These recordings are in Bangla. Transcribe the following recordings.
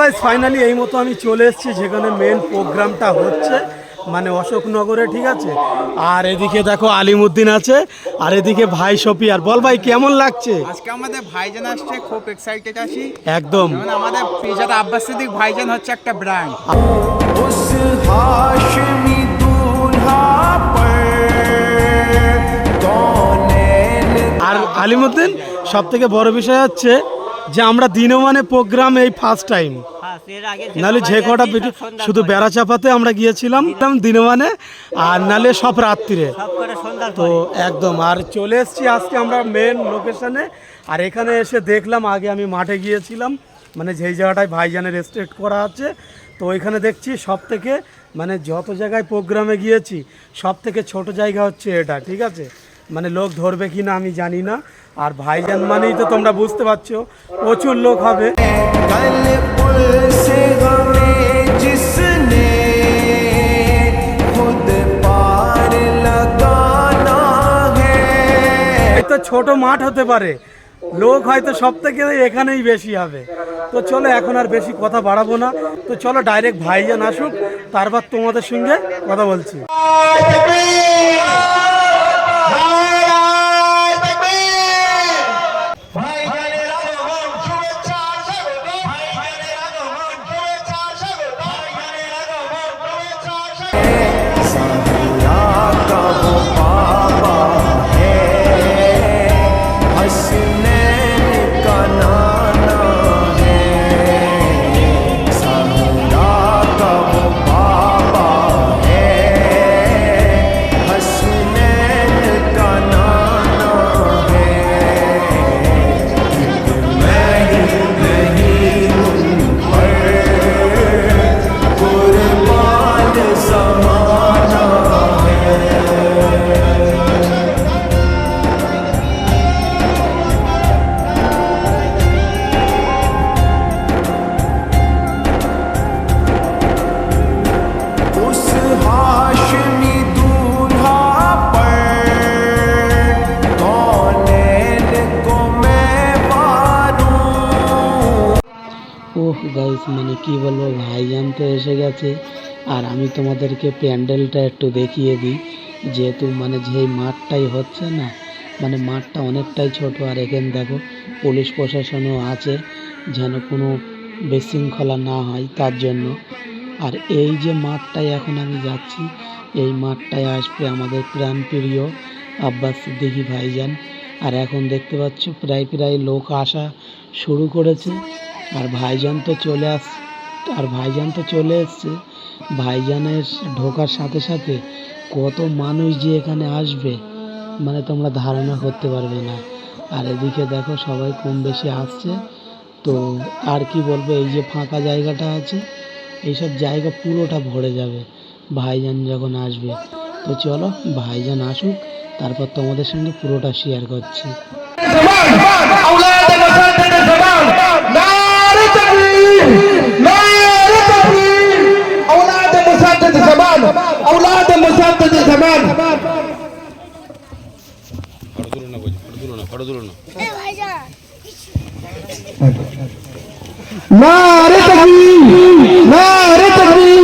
গাইজ ফাইনালি এই মতো আমি চলে এসেছি যেখানে মেন প্রোগ্রামটা হচ্ছে মানে অশোকনগরে ঠিক আছে? আর এদিকে দেখো আলিমুদ্দিন আছে আর এদিকে ভাই সফি আর বল ভাই কেমন লাগছে? আজকে আমাদের ভাইজান আসছে খুব এক্সাইটেড আছি। একদম। আমাদের পিজাত আব্বাস সিদ্দিক ভাইজান হচ্ছে একটা ব্র্যান্ড আর আলিমুদ্দিন সব থেকে বড় বিষয় হচ্ছে যে আমরা দিনে মানে প্রোগ্রাম এই ফার্স্ট টাইম নাহলে যে কটা শুধু বেড়া চাপাতে আমরা গিয়েছিলাম দিনে মানে আর নালে সব রাত্রিরে। তো একদম আর চলে এসেছি আজকে আমরা মেন লোকেশনে আর এখানে এসে দেখলাম আগে আমি মাঠে গিয়েছিলাম মানে যেই জায়গাটায় ভাইজানের রেস্ট্রিক্ট করা আছে। তো ওইখানে দেখছি সব থেকে মানে যত জায়গায় প্রোগ্রামে গিয়েছি সব থেকে ছোট জায়গা হচ্ছে এটা ঠিক আছে? মানে লোক ধরবে কি না আমি জানি না। আর ভাইজান মানেই তো তোমরা বুঝতে পারছ প্রচুর লোক হবে। ছোট মাঠ হতে পারে লোক হয়তো সব থেকে এখানেই বেশি হবে। তো চলো এখন আর বেশি কথা বাড়াবো না। তো চলো ডাইরেক্ট ভাইজান আসুক তারপর তোমাদের সঙ্গে কথা বলছি। ওহ গাইস মানে কি বলব ভাইজান তো এসে গেছে। আর আমি তোমাদেরকে প্যান্ডেলটা একটু দেখিয়ে দিই। যেহেতু মানে যেই মাঠটাই হচ্ছে না মানে মাঠটা অনেকটাই ছোট। আর এখানে দেখো, পুলিশ প্রশাসনও আছে, যেন কোনো বিশৃঙ্খলা না হয় তার জন্য। আর এই যে মাঠটায় এখন আমি যাচ্ছি, এই মাঠটায় আসবে আমাদের প্রাণপ্রিয় আব্বাস সিদ্দিকী ভাইজান। আর এখন দেখতে পাচ্ছ, প্রায় প্রায় লোক আসা শুরু করেছে। আর ভাইজান তো চলে আস, আর ভাইজান তো চলে এসছে। ভাইজানের ঢোকার সাথে সাথে কত মানুষ যে এখানে আসবে মানে তোমরা ধারণা করতে পারবে না। আর এদিকে দেখো সবাই কম বেশি আসছে। তো আর কি বলব, এই যে ফাঁকা জায়গাটা আছে, এইসব জায়গা পুরোটা ভরে যাবে ভাইজান যখন আসবে। তো চলো ভাইজান আসুক, তারপর তোমাদের সঙ্গে পুরোটা শেয়ার করছি। نار تكبير نار تكبير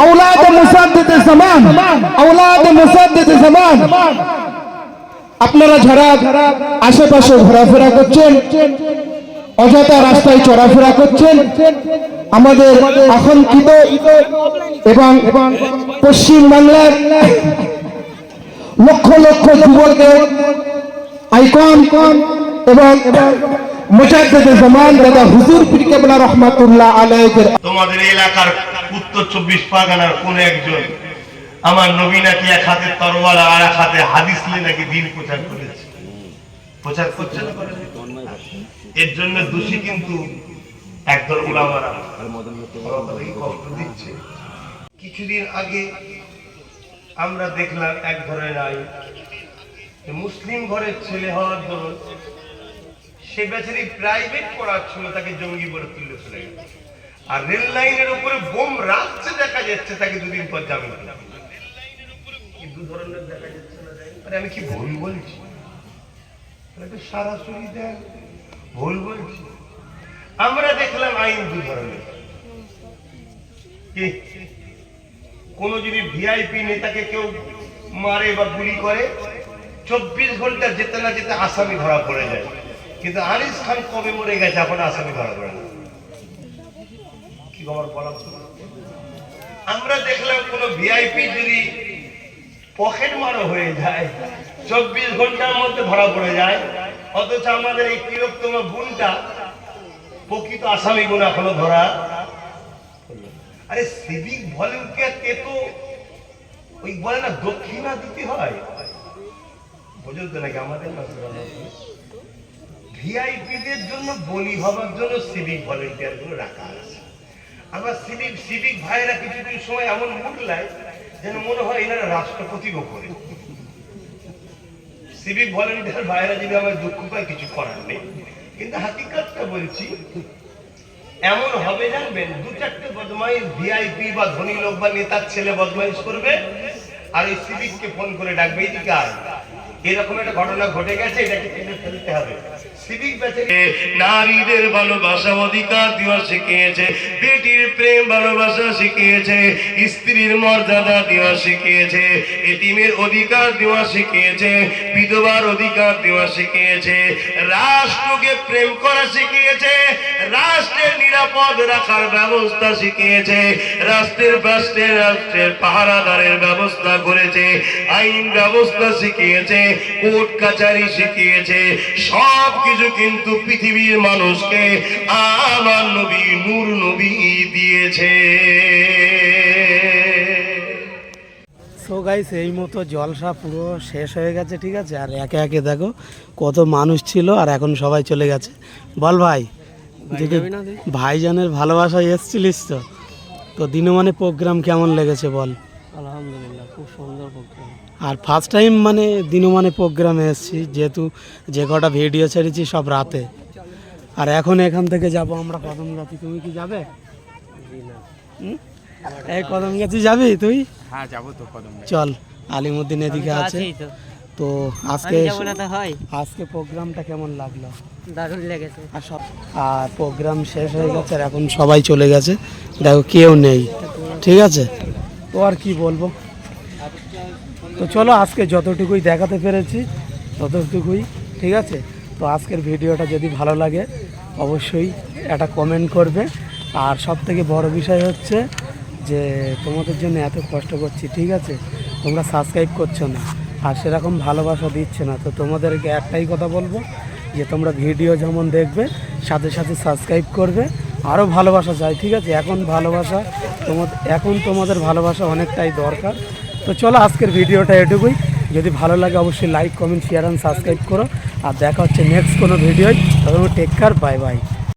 اولاد مسدد الزمان اولاد مسدد الزمان আপনারা যারা আশেপাশে ঘোরাফেরা করছেন অযথা রাস্তায় চলাফেরা করছেন আমাদের আকাঙ্ক্ষিত এবং পশ্চিম বাংলার লক্ষ লক্ষ যুবকের আইকন এবং মোজাদ্দেদে জামান দাদা হুজুর পীর কেবলা রহমাতুল্লাহ আলাইহির তোমাদের এলাকার উত্তর চব্বিশ পরগনার কোন একজন আমার নবী নাকি এক হাতে তরোয়াল আর এক হাতে হাদিস নিয়ে নাকি দিন প্রচার করেছে? প্রচার করছে না? এর জন্য দোষী কিন্তু একদল উলামারা। কিছুদিন আগে আমরা দেখলাম এক ধরনের আইন মুসলিম ঘরের ছেলে হওয়ার দরুন সে বেচারি প্রাইভেট পড়াচ্ছিল তাকে জঙ্গি বলে তুলে ফেলে গেছে আর রেল লাইনের উপরে বোম রাখছে দেখা যাচ্ছে তাকে দুদিন পর জামিন দু ধরনের দেখা যাচ্ছে না আরে আমি কি ভুল বলছি? তাহলে সরাসরি দেন ভুল বলছি। আমরা দেখলাম আইন দু ধরনের। কি? কোন যদি ভিআইপি নেতাকে কেউ মারে বা গুলি করে চব্বিশ ঘণ্টা যেতে না যেতে আসামি ধরা পড়ে যায়। কিন্তু আনিস খান কবে মরে গেছে এখন আসামি ধরা পড়ে না। কি খবর বলা? আমরা দেখলাম কোন ভিআইপি যদি পকেট মারো হয়ে যায়, চব্বিশ ঘণ্টার মধ্যে ধরা পড়ে যায়, অথচ আমাদের এই তিরোত্তম গুণটা প্রকৃত আসামি গুণ এখনও ধরা আরে সিভিক ভলেন্টিয়ার তে তো ওই বলে না দক্ষিণা দিতে হয়? বুঝুন তো নাকি আমাদের না ভিআইপিদের জন্য, বলি হবার জন্য সিভিক ভলেন্টিয়ারগুলো রাখা আছে। আমরা সিভিক সিভিক ভাইরা কিছুদিন সময় এমন মুখলায় যেন মনে হয় এনারা রাষ্ট্রপতির ওপরে সিভিক ভলেন্টিয়ার ভাইরা যদি আমার দুঃখ পায়, কিছু করার নেই। কিন্তু হাকিকতটা বলছি, এমন হবে, জানবেন দু চারটে বদমাইশ ভিআইপি বা ধনী লোক বা নেতার ছেলে বদমাইশ করবে আর এই সিভিককে ফোন করে ডাকবে এদিকে আয়। এরকম একটা ঘটনা ঘটে গেছে, এটাকে টেনে ফেলতে হবে। সিভিক ব্যাচে নারীদের ভালোবাসা অধিকার দেওয়া শিখিয়েছে, বেটির প্রেম ভালোবাসা শিখিয়েছে, স্ত্রীর মর্যাদা দেওয়া শিখিয়েছে এটিমের অধিকার দেওয়া শিখিয়েছে, বিধবার অধিকার দেওয়া শিখিয়েছে, রাষ্ট্রকে প্রেম করা শিখিয়েছে, রাষ্ট্রের নিরাপদ রাখার ব্যবস্থা শিখিয়েছে, রাষ্ট্রের রাষ্ট্রের রাষ্ট্রের পাহারাদারের ব্যবস্থা করেছে আইন ব্যবস্থা শিখিয়েছে কোর্ট কাচারি শিখিয়েছে সব কিছু কিন্তু পৃথিবীর মানুষকে আমার নবী নূর নবী দিয়েছে। সো গাইস এই মতো জলসা পুরো শেষ হয়ে গেছে ঠিক আছে? আর একে একে দেখো কত মানুষ ছিল আর এখন সবাই চলে গেছে। বল ভাই যদি ভাইজানের ভালোবাসায় এসছিলিস তো? তো দিনমানে প্রোগ্রাম কেমন লেগেছে বল? আলহামদুলিল্লাহ। আর ফার্স্ট টাইম মানে দিনমানে প্রোগ্রামে এসেছি যেহেতু যে কটা ভিডিও ছেড়েছি সব রাতে। আর এখন এখান থেকে যাব আমরা কদম গাছি তুমি কি যাবে? এই কদম গাছি যাবি তুই? হ্যাঁ যাব তো কদম চল আলিমুদ্দিন এদিকে আছে। তো। আজকে হয়। আজকে প্রোগ্রামটা কেমন লাগল? দারুণ লেগেছে। আর সব আর প্রোগ্রাম শেষ হয়ে গেছে আর এখন সবাই চলে গেছে। দেখো কেউ নেই। ঠিক আছে? তো আর কি বলব? তো চলো আজকে যতটুকুই দেখাতে পেরেছি, ততটুকুই, ঠিক আছে? তো আজকের ভিডিওটা যদি ভালো লাগে, অবশ্যই একটা কমেন্ট করবে। আর সব থেকে বড় বিষয় হচ্ছে যে, তোমাদের জন্য এত কষ্ট করছি, ঠিক আছে? তোমরা সাবস্ক্রাইব করছ না, আর সেরকম ভালোবাসা দিচ্ছে না। তো তোমাদেরকে একটাই কথা বলব, যে তোমরা ভিডিও যেমন দেখবে, সাথে সাথে সাবস্ক্রাইব করবে আরও ভালোবাসা চাই, ঠিক আছে? এখন ভালোবাসা তোমাদের এখন তোমাদের ভালোবাসা অনেকটাই দরকার। তো চলো আজকের ভিডিওটা এটুকুই। যদি ভালো লাগে অবশ্যই like comment share and subscribe করো। আর দেখা হচ্ছে নেক্সট কোনো ভিডিওয়। তবে টেক কেয়ার বাই বাই